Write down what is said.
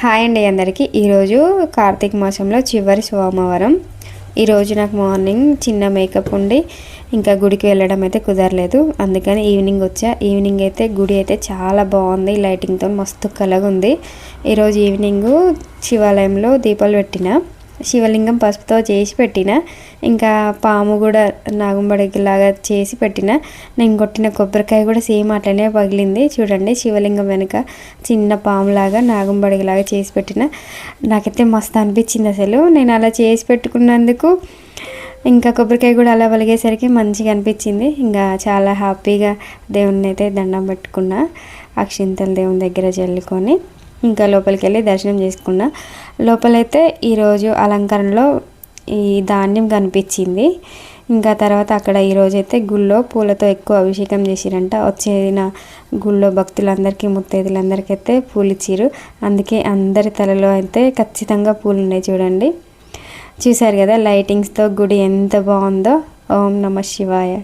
Hi అండి అందరికీ. ఈరోజు కార్తీక మాసంలో చివరి సోమవారం. ఈరోజు నాకు మార్నింగ్ చిన్న మేకప్ ఉండి ఇంకా గుడికి వెళ్ళడం అయితే కుదరలేదు. అందుకని ఈవినింగ్ వచ్చా. ఈవినింగ్ అయితే గుడి అయితే చాలా బాగుంది. లైటింగ్తో మస్తు కలగా ఉంది ఈరోజు ఈవినింగ్ శివాలయంలో దీపాలు పెట్టిన. శివలింగం పసుపుతో చేసి పెట్టిన ఇంకా పాము కూడా లాగా చేసి పెట్టిన. నేను కొట్టిన కొబ్బరికాయ కూడా సేమ్ అట్లనే పగిలింది. చూడండి శివలింగం వెనుక చిన్న పాములాగా నాగంబడిలాగా చేసి పెట్టిన. నాకైతే మస్తు అనిపించింది అసలు. నేను అలా చేసి పెట్టుకున్నందుకు ఇంకా కొబ్బరికాయ కూడా అలా వలిగేసరికి మంచిగా అనిపించింది. ఇంకా చాలా హ్యాపీగా దేవుణ్ణి అయితే దండం పెట్టుకున్నా అక్షింతలు దేవుని దగ్గర చల్లుకొని ఇంకా లోపలికి వెళ్ళి దర్శనం చేసుకున్నా. లోపలైతే ఈరోజు అలంకరణలో ఈ ధాన్యం కనిపించింది. ఇంకా తర్వాత అక్కడ ఈరోజు అయితే గుళ్ళో పూలతో ఎక్కువ అభిషేకం చేసిరంట. వచ్చేదిన గుళ్ళో భక్తులందరికీ ముత్తైదులందరికీ అయితే పూలు ఇచ్చిరు అందుకే అందరి తలలో అయితే ఖచ్చితంగా పూలు ఉన్నాయి చూడండి. చూశారు కదా లైటింగ్స్తో గుడి ఎంత బాగుందో. ఓం నమ శివాయ.